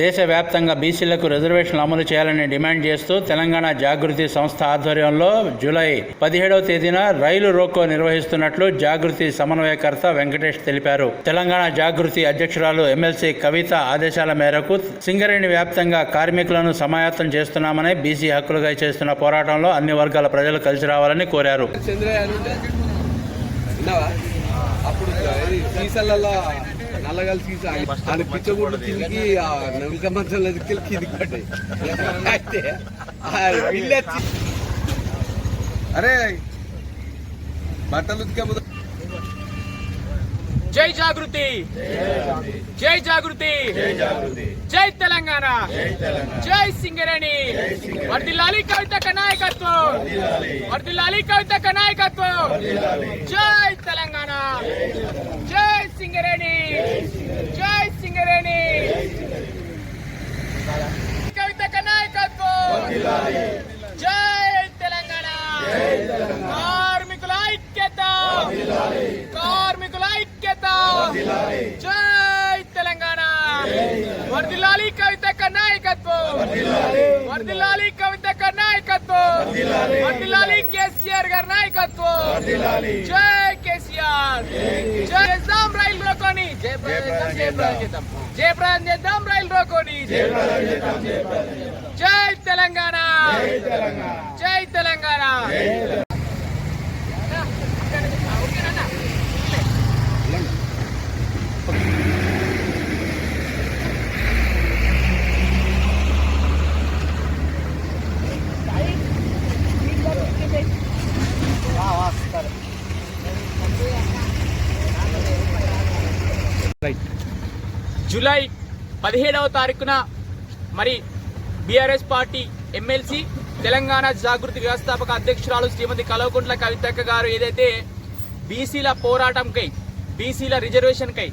దేశవ్యాప్తంగా బీసీలకు రిజర్వేషన్లు అమలు చేయాలని డిమాండ్ చేస్తూ తెలంగాణ జాగృతి సంస్థ ఆధ్వర్యంలో జూలై పదిహేడవ తేదీన రైలు రోకో నిర్వహిస్తున్నట్లు జాగృతి సమన్వయకర్త వెంకటేష్ తెలిపారు. తెలంగాణ జాగృతి అధ్యక్షురాలు ఎమ్మెల్సీ కవిత ఆదేశాల మేరకు సింగరేణి వ్యాప్తంగా కార్మికులను సమాయత్తం చేస్తున్నామని బీసీ హక్కులుగా చేస్తున్న పోరాటంలో అన్ని వర్గాల ప్రజలు కలిసి రావాలని కోరారు. అప్పుడు నల్లగల సీసా ఆయన పిచ్చగుడ్లు తిరిగి ఆ నవిక మంచంలో దిక్కెళ్ళి కిందికి పడ్డాయి అయితే ఆ అరే బట్టలు ఉతికే జై జాగృతి. జై జాగృతి జై తెలంగాణ జై సింగరేణి వర్దిల్లాలి కవిత నాయకత్వం వర్దిల్లాలి కవిత నాయకత్వం జై తెలంగాణ జై సింగరేణి! జై సింగరేణి! కవిత నాయకత్వం జై తెలంగాణ! కార్మికుల ఐక్యత! కార్మికుల ఐక్యత! జై తెలంగాణ! వర్దిల్లాలి కవిత నాయకత్వం వర్దిల్లాలి కవిత నాయకత్వం వర్దిల్లాలి కేసీఆర్ గారి నాయకత్వం! జై కేసీఆర్! రోకోని జై ప్రజాతం జై ప్రజాతం జై ప్రజాతం చేద్దాం. రైలు రోకోని. జై తెలంగాణ. జూలై పదిహేడవ తారీఖున మరి BRS party MLC Telangana Jagruthi వ్యవస్థాపక అధ్యక్షురాలు శ్రీమతి కల్వకుంట్ల కవితక్క గారు ఏదైతే బీసీల పోరాటంకై బీసీల రిజర్వేషన్కై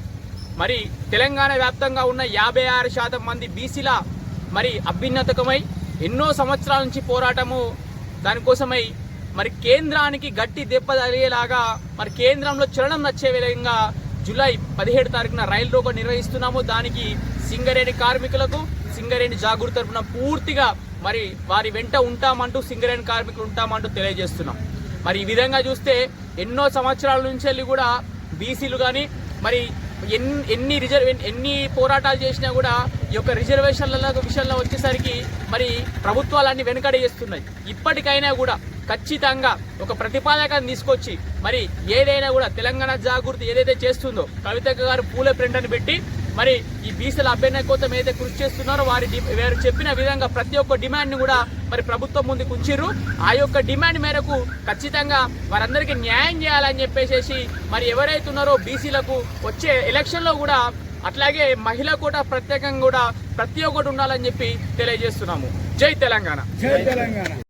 మరి తెలంగాణ వ్యాప్తంగా ఉన్న యాభై ఆరు శాతం మంది బీసీల మరి అభ్యున్నతకమై ఎన్నో సంవత్సరాల నుంచి పోరాటము దానికోసమై మరి కేంద్రానికి గట్టి దెబ్బ తగిలేలాగా మరి కేంద్రంలో చలనం నచ్చే విధంగా జూలై పదిహేడు తారీఖున రైలు రోకో నిర్వహిస్తున్నాము. దానికి సింగరేణి కార్మికులకు సింగరేణి జాగృతి తరపున పూర్తిగా మరి వారి వెంట ఉంటామంటూ సింగరేణి కార్మికులు ఉంటామంటూ తెలియజేస్తున్నాం. మరి ఈ విధంగా చూస్తే ఎన్నో సంవత్సరాల నుంచి వెళ్ళి కూడా బీసీలు కానీ మరి ఎన్ని ఎన్ని రిజర్వ్ ఎన్ని పోరాటాలు చేసినా కూడా ఈ యొక్క రిజర్వేషన్ల విషయంలో వచ్చేసరికి మరి ప్రభుత్వాలన్నీ వెనుకడి చేస్తున్నాయి. ఇప్పటికైనా కూడా ఖచ్చితంగా ఒక ప్రతిపాదకాన్ని తీసుకొచ్చి మరి ఏదైనా కూడా తెలంగాణ జాగృతి ఏదైతే చేస్తుందో కవిత గారు పూల ప్రింట్ అని పెట్టి మరి ఈ బీసీల అభ్యర్థన కోసం ఏదైతే కృషి చేస్తున్నారో వారి వారు చెప్పిన విధంగా ప్రతి ఒక్క డిమాండ్ని కూడా మరి ప్రభుత్వం ముందుకు ఉంచిర్రు. ఆ యొక్క డిమాండ్ మేరకు ఖచ్చితంగా వారందరికీ న్యాయం చేయాలని చెప్పేసి మరి ఎవరైతే ఉన్నారో బీసీలకు వచ్చే ఎలక్షన్లో కూడా అట్లాగే మహిళ కూడా ప్రత్యేకంగా కూడా ప్రతి ఒక్కటి ఉండాలని చెప్పి తెలియజేస్తున్నాము. జై తెలంగాణ. జై తెలంగాణ.